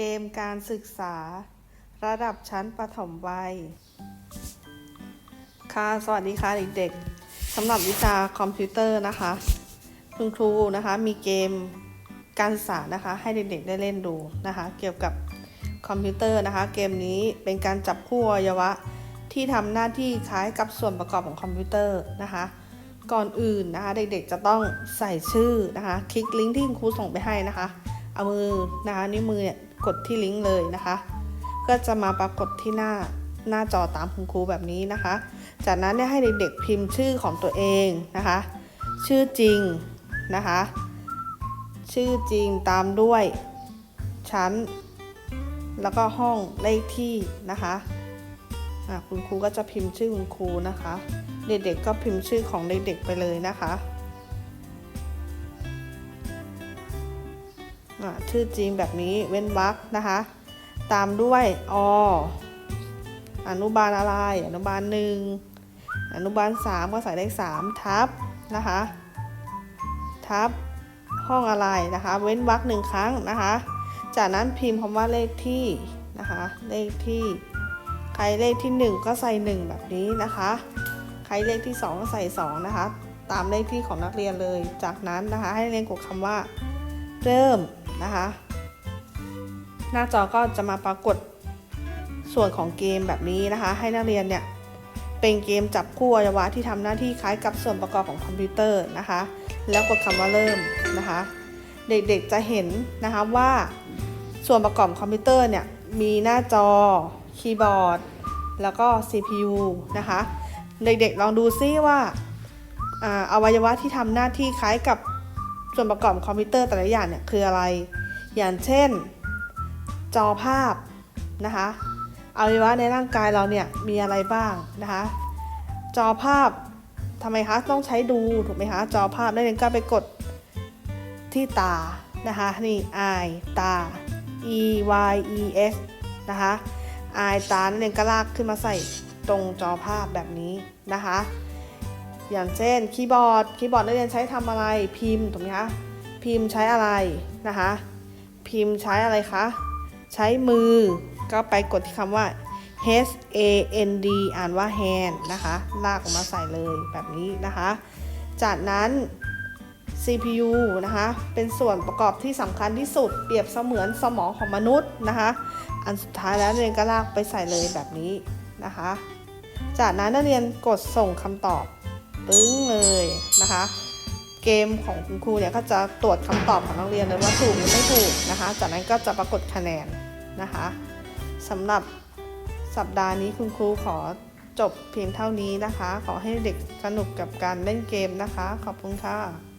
เกมการศึกษา ระดับชั้นประถมวัย ค่ะสวัสดีค่ะเด็กๆสำหรับวิชาคอมพิวเตอร์นะคะคุณครูนะคะมีเกมการศึกษานะคะ ให้เด็กๆได้เล่นดูนะคะ เกี่ยวกับคอมพิวเตอร์นะคะ เกมนี้เป็นการจับคู่อวัยวะที่ทำหน้าที่คล้ายกับส่วนประกอบของคอมพิวเตอร์นะคะ ก่อนอื่นนะคะ เด็กๆจะต้องใส่ชื่อนะคะ คลิกลิงก์ที่คุณครูส่งไปให้นะคะ เอามือนะคะนิ้วมือเนี่ย กดที่ลิงก์เลยนะคะ ก็จะมาปรากฏที่หน้าหน้าจอตามคุณครูแบบนี้นะคะ จากนั้นเนี่ยให้เด็กๆพิมพ์ชื่อของตัวเองนะคะ ชื่อจริงนะคะ ชื่อจริงตามด้วยชั้น แล้วก็ห้องเลขที่นะคะอะคุณครูก็จะพิมพ์ชื่อคุณครูนะคะ เด็กๆก็พิมพ์ชื่อของเด็กๆไปเลยนะคะ ชื่อจริงแบบนี้เว้นวรรคนะคะ ตามด้วยออนุบาลอะไร อนุบาลหนึ่งอนุบาลสามก็ใส่เลขสามทับนะคะทับห้องอะไรนะคะ เว้นวรรคหนึ่งครั้งนะคะ จากนั้นพิมพ์คำว่าเลขที่นะคะ เลขที่ ใครเลขที่ 1 ก็ใส่ 1 แบบนี้นะคะ ใครเลขที่ 2 ก็ใส่ 2 นะคะ ตามเลขที่ของนักเรียนเลย จากนั้นนะคะ ให้เรียนกดคำว่า เริ่ม นะคะ หน้าจอก็จะมาปรากฏส่วนของเกมแบบนี้นะคะ ให้นักเรียนเนี่ยเป็นเกมจับคู่อวัยวะที่ทำหน้าที่คล้ายกับส่วนประกอบของคอมพิวเตอร์นะคะ แล้วกดคำว่าเริ่มนะคะ เด็กๆจะเห็นนะคะว่าส่วนประกอบคอมพิวเตอร์เนี่ยมีหน้าจอคีย์บอร์ด แล้วก็ CPU นะคะ เด็กๆลองดูซิว่าอ่าอวัยวะที่ทำหน้าที่คล้ายกับ ส่วนประกอบคอมพิวเตอร์แต่ละอย่างเนี่ยคืออะไร อย่างเช่น จอภาพนะคะอวัยวะในร่างกายเราเนี่ยมีอะไรบ้างนะคะจอภาพทำไมคะต้องใช้ดูถูกไหมคะจอภาพนักเรียนก็ไปกดที่ตานะคะนี่ I ตา E Y E S นะคะ I ตานักเรียนก็ลากขึ้นมาใส่ตรงจอภาพแบบนี้นะคะ อย่างเช่นคีย์บอร์ดคีย์บอร์ดนักเรียนใช้ทำอะไรพิมพ์ถูกไหมคะพิมพ์ใช้อะไรนะคะพิมพ์ใช้อะไรคะใช้มือก็ไปกดที่คำว่า H A N D อ่านว่า hand นะคะลากออกมาใส่เลยแบบนี้นะคะ จากนั้น CPU นะคะ เป็นส่วนประกอบที่สำคัญที่สุด เปรียบเสมือนสมองของมนุษย์นะคะ อันสุดท้ายแล้วนักเรียนก็ลากไปใส่เลยแบบนี้นะคะ จากนั้นนักเรียนกดส่งคำตอบ ปึ้งเลยนะคะ เกมของคุณครูเนี่ยก็จะตรวจคำตอบของนักเรียนเลยว่าถูกหรือไม่ถูกนะคะ จากนั้นก็จะปรากฏคะแนนนะคะสำหรับสัปดาห์นี้คุณครูขอจบเพียงเท่านี้นะคะ ขอให้เด็กสนุกกับการเล่นเกมนะคะ ขอบคุณค่ะ